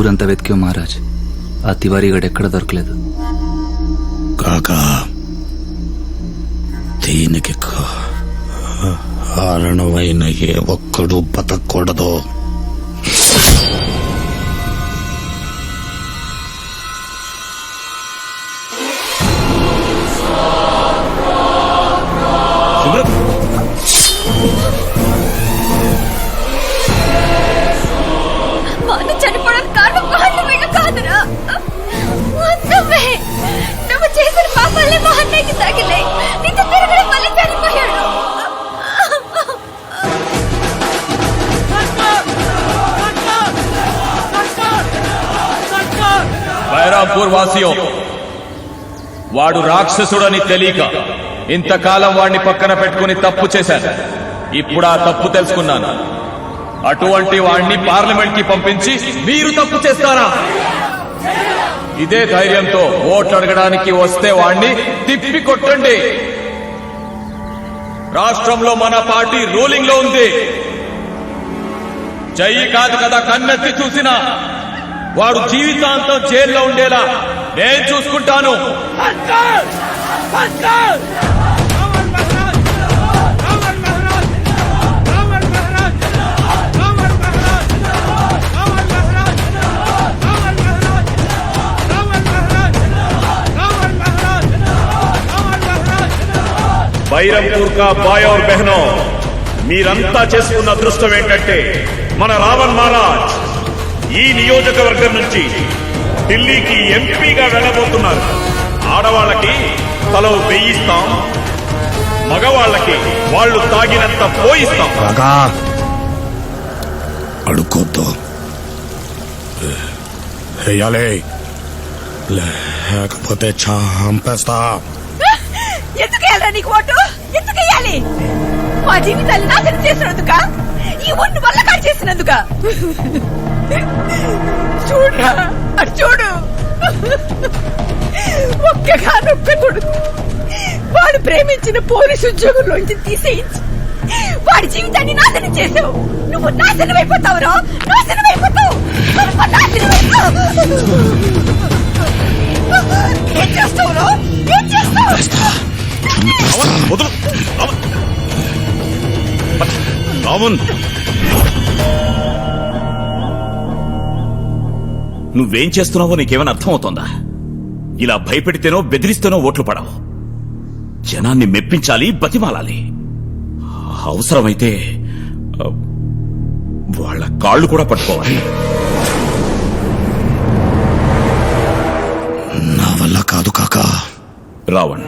ఊరంతా వెతికాం మహారాజ్. ఆ తివారీగడ్ ఎక్కడ దొరకలేదు. కాకా దీనికి కారణమైన ఏ ఒక్కడు బతకూడదు. వాసియో వాడు రాక్షసుడని తెలియక ఇంతకాలం వాడిని పక్కన పెట్టుకుని తప్పు చేశాను. ఇప్పుడు ఆ తప్పు తెలుసుకున్నాను. అటువంటి వాణ్ణి పార్లమెంట్కి పంపించి మీరు తప్పు చేస్తారా? ఇదే ధైర్యంతో ఓట్లు అడగడానికి వస్తే వాణ్ణి తిప్పి కొట్టండి. రాష్ట్రంలో మన పార్టీ రూలింగ్లో ఉంది. చెయ్యి కాదు కదా కన్నెత్తి చూసినా వాడు జీవితాంతం జైల్లో ఉండేలా నేను చూసుకుంటాను. బైరంపూర్ కా బాయ్ और బెహనో మీరంతా చేసుకున్న అదృష్టం ఏంటంటే మన రావణ్ మహారాజ్. ఈ నియోజకవర్గం నుంచి ఢిల్లీకి ఎంపీగా వెళ్ళబోతున్నారు. ఆడవాళ్ళకి తలో వెయ్యిస్తాం మగవాళ్ళకి వాళ్ళు తాగినంత పోయిస్తాం. వెయ్యాలి లేకపోతే చంపేస్తా. ఎందుకు నీకు ఓటు? ఎందుకు మా జీవితాన్ని నాశనం చేసినందుక? ఈ ఒన్ను వల్ల కాల్ చేసినందుక. చూడరా అటు చూడు. ఒక్కగానొక్క కొడుకు వాడు ప్రేమించిన పోలీసు ఉద్యోగంలోంచి తీసేయించి. వాడి జీవితాన్ని నాశనం చేసావు. నువ్వు నాశనం అయిపోతావురా. నాశనం అయిపోతావు. నాశనం అయిపోతావు. రావణ్ నువ్వేం చేస్తున్నావో నీకేమైనా అర్థమవుతోందా? ఇలా భయపెడితేనో బెదిరిస్తేనో ఓట్లు పడవు. జనాన్ని మెప్పించాలి బతిమాలాలి. అవసరమైతే వాళ్ళ కాళ్ళు కూడా పట్టుకోవాలి. నా వల్ల కాదు కాకా. రావణ్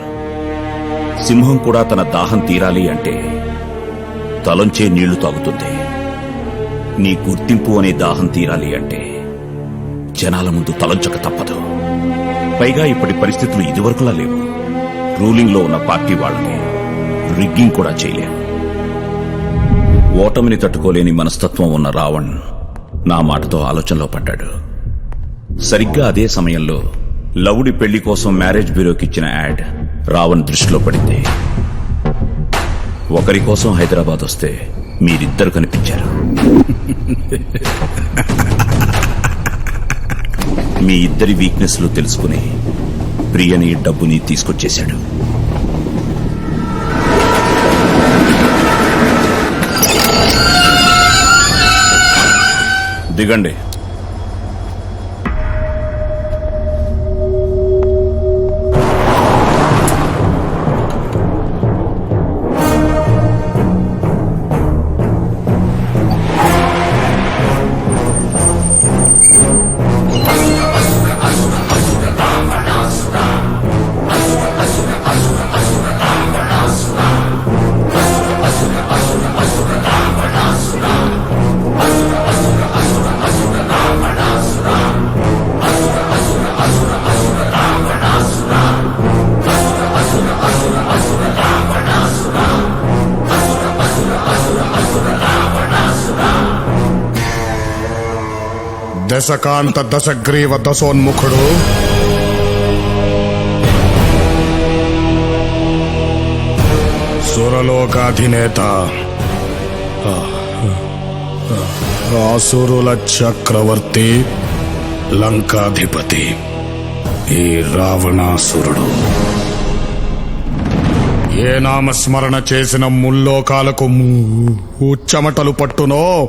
సింహం కూడా తన దాహం తీరాలి అంటే తలంచే నీళ్ళు తాగుతుంది. నీ గుర్తింపు అనే దాహం తీరాలి అంటే జనాల ముందు తలంచక తప్పదు. పైగా ఇప్పటి పరిస్థితులు ఇదివరకులా లేవు. రూలింగ్లో ఉన్న పార్టీ వాళ్ళని రిగ్గింగ్ కూడా చేయలేం ఓటమిని తట్టుకోలేని మనస్తత్వం ఉన్న రావణ్ నా మాటతో ఆలోచనలో పడ్డాడు. సరిగ్గా అదే సమయంలో లవుడి పెళ్ళి కోసం మ్యారేజ్ బ్యూరోకిచ్చిన యాడ్ రావణ్ దృష్టిలో పడింది. ఒకరి కోసం హైదరాబాద్ వస్తే మీరిద్దరు కనిపించారు. మీ ఇద్దరి వీక్నెస్లు తెలుసుకుని ప్రియని డబ్బుని తీసుకొచ్చేశాడు. దిగండి. దశకాంత దశగ్రీవ దశోన్ముఖుడు. సురలోకాధినేత. ఆసురుల చక్రవర్తి లంకాధిపతి ఈ రావణాసురుడు. ఏ నామస్మరణ చేసిన ముల్లోకాలకు ఉచ్చమటలు పట్టునో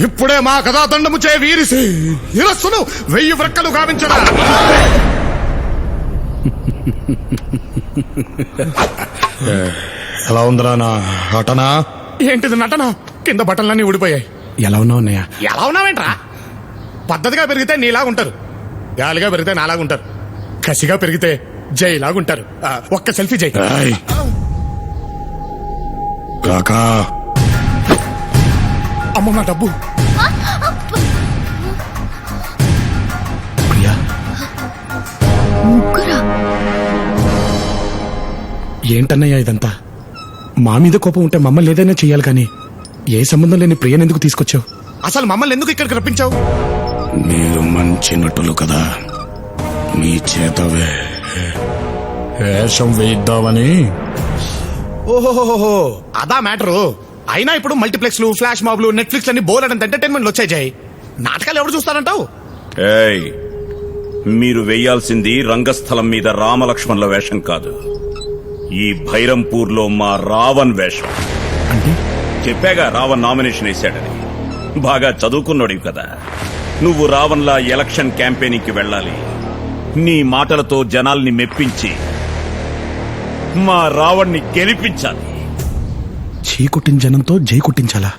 ఇప్పుడే మా కథాదండము చే వీరిసి ఇరస్సును వెయ్యి వ్రక్కలు గావించడా ఎలా ఉందిరా నా నటన? ఏంటిది నటన? కింద బట్టలన్నీ ఊడిపోయాయి. ఎలా ఉన్నావు అన్నయ్య? ఎలా ఉన్నావేంట్రా? పద్ధతిగా పెరిగితే నీలాగా ఉంటారు. గాలిగా పెరిగితే నాలాగా ఉంటారు. కసిగా పెరిగితే జైలాగా ఉంటారు. ఆ, ఒక్క సెల్ఫీ జై. కాకా. అమ్మ నా డబ్బు. ప్రియా. ముగ్గురా? ఏంటన్నయ్య ఇదంతా? మా మీద కోపం ఉంటే మమ్మల్ని ఏదైనా చెయ్యాలి కానీ ఏ సంబంధం లేని ప్రియని ఎందుకు తీసుకొచ్చావు? అసలు మమ్మల్ని ఎందుకు ఇక్కడికి రప్పించావు? మీరు మంచి నటులు కదా. మీ చేత వేషం వేయిద్దామని. ఓహోహోహో అదా మ్యాటరు. అయినా ఇప్పుడు మల్టీప్లెక్స్లు ఫ్లాష్ మాబ్లు నెట్ఫ్లిక్స్ అన్ని బోర్ అంత ఎంటర్టైన్మెంట్ వచ్చాయి నాటకాలు ఎవరు చూస్తారంటావు? ఏయ్ మీరు వెయ్యాల్సింది రంగస్థలం మీద రామలక్ష్మణుల వేషం కాదు. ఈ భైరంపూర్లో మా రావణ్ వేషం. అంటే? చెప్పాగా రావణ్ నామినేషన్ వేశాడని. బాగా చదువుకున్నాడు కదా. నువ్వు రావణ్లా ఎలక్షన్ క్యాంపెయినింగ్కి వెళ్ళాలి. నీ మాటలతో జనాల్ని మెప్పించి మా రావణ్ణి గెలిపించాలి. చీ కొట్టిన జనంతో జై కొట్టించాలా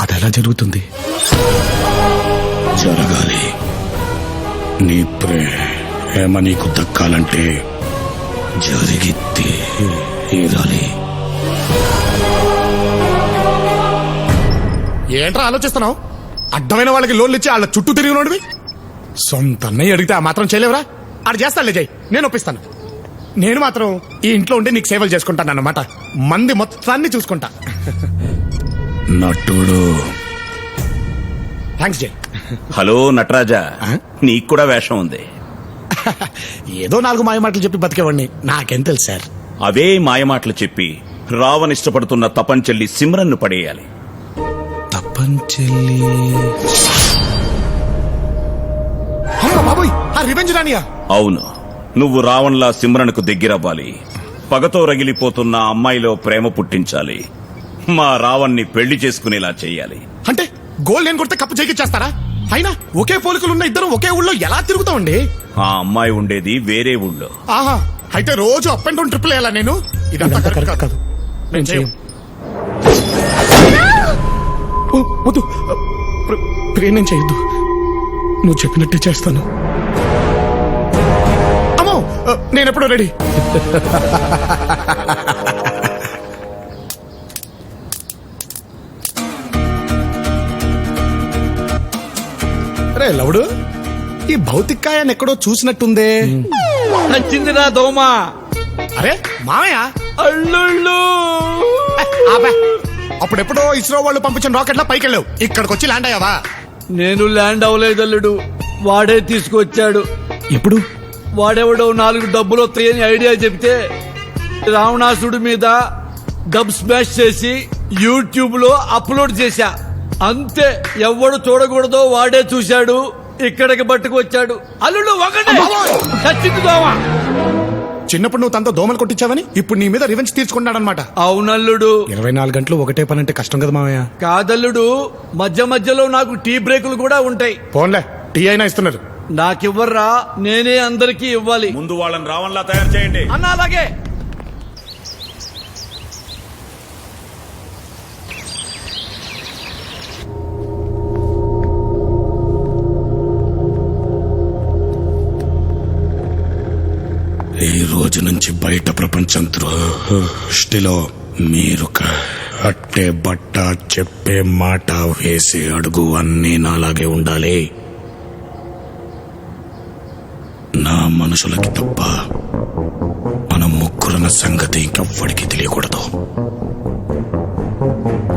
అదెలా జరుగుతుంది? జరగాలి. నీ ప్రేమ నీకు దక్కాలంటే జరిగి తీరాలి. ఏంట్రా ఆలోచిస్తున్నావు? అడ్డమైన వాళ్ళకి లోన్లు ఇచ్చి వాళ్ళ చుట్టూ తిరిగినోడివి? సొంత అన్నయ్య అడిగితే ఆ మాత్రం చేయలేవురా? ఆడు చేస్తానులే జై నేను ఒప్పిస్తాను. నేను మాత్రం ఈ ఇంట్లో ఉండి నీకు సేవలు చేసుకుంటాను అన్నమాట మంది మొత్తాన్ని చూసుకుంటా. నటుడు. థ్యాంక్స్ జై. హలో నటరాజా? నీకు కూడా వేషం ఉంది. ఏదో నాలుగు మాయ మాటలు చెప్పి బతికేవాడిని. నాకేం తెలుసు సార్. అవే మాయమాటలు చెప్పి రావణ్ ఇష్టపడుతున్న తపంచెల్లి సిమ్రన్ను పడేయాలి. తప్పంచెల్లి అమ్మ బాబోయ్ ఆ రివెంజ్ రానియా? అవును. నువ్వు రావణ్లా సిమ్రన్కు దగ్గరవ్వాలి. పగతో రగిలిపోతున్న అమ్మాయిలో ప్రేమ పుట్టించాలి. మా రావణ్ణి పెళ్ళి చేసుకునేలా చెయ్యాలి అంటే గోల్ నేను కొడితే కప్పు చేస్తారా అయినా ఒకే పోలికలు ఉన్న ఇద్దరు ఒకే ఊళ్ళో ఎలా తిరుగుతామండి? ఆ అమ్మాయి ఉండేది వేరే ఊళ్ళో. ఆహా అయితే రోజు అప్ అండ్ డౌన్ ట్రిపుల్ వేయాలా నేను? ఇదంతా కరెక్ట్ కాదు. నేను చేయం వద్దు. చేయొద్దు. నువ్వు చెప్పినట్టే చేస్తాను. నేను ఎప్పుడో రెడీ. రే లవుడు ఈ భౌతికాయాన్ని ఎక్కడో చూసినట్టుందే. నచ్చిందిరా దోమ. అరే మామయ్య? అల్లుళ్ళు. అప్పుడెప్పుడో ఇస్రో వాళ్ళు పంపించిన రాకెట్లా పైకి వెళ్ళావు ఇక్కడికి వచ్చి ల్యాండ్ అయ్యావా? నేను ల్యాండ్ అవ్వలేదు అల్లుడు. వాడే తీసుకొచ్చాడు. ఎప్పుడు వాడెవడో నాలుగు డబ్బులు వస్తాయని ఐడియా చెప్తే రావణాసుడి మీద డబ్ స్మాష్ చేసి యూట్యూబ్లో అప్లోడ్ చేశా. అంతే ఎవడు చూడకూడదో వాడే చూశాడు ఇక్కడికి పట్టుకొచ్చాడు. అల్లుడు ఒకటే! చచ్చింది దోమ! చిన్నప్పుడు నువ్వు తనతో దోమలు కొట్టించావని ఇప్పుడు నీ మీద రివెంజ్ తీర్చుకున్నాడనమాట అవునల్లుడు. ఇరవై నాలుగు గంటలు ఒకటే పని అంటే కష్టం కదా మామయ్య. కాదల్లుడు మధ్య మధ్యలో నాకు టీ బ్రేకులు కూడా ఉంటాయి. ఫోన్లే టీ అయినా ఇస్తున్నారు. నాకివ్వర్రా నేనే అందరికీ ఇవ్వాలి. ముందు వాళ్ళని రావణ్లా తయారు చేయండి. అన్న అలాగే. ఈ రోజు నుంచి బయట ప్రపంచం దృష్టిలో మీరు క- అట్టే బట్ట చెప్పే మాట వేసే అడుగు అన్నీ నాలాగే ఉండాలి. నా మనుషులకి తప్ప మన ముగ్గురున్న సంగతి ఇంకెవ్వడికి తెలియకూడదు.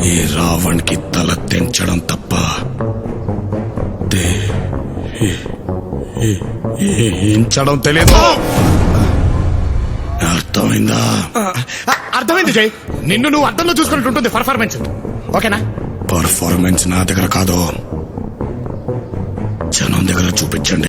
ఈ రావణ్కి తల తెంచడం తప్ప ఏంచడం తెలియదు అర్థమైందా? అర్థమైంది జై. నిన్ను నువ్వు అర్థంలో చూసుకున్నట్టు ఉంటుంది పర్ఫార్మెన్స్ ఓకేనా? పర్ఫార్మెన్స్ నా దగ్గర కాదు. జనం దగ్గర చూపించండి.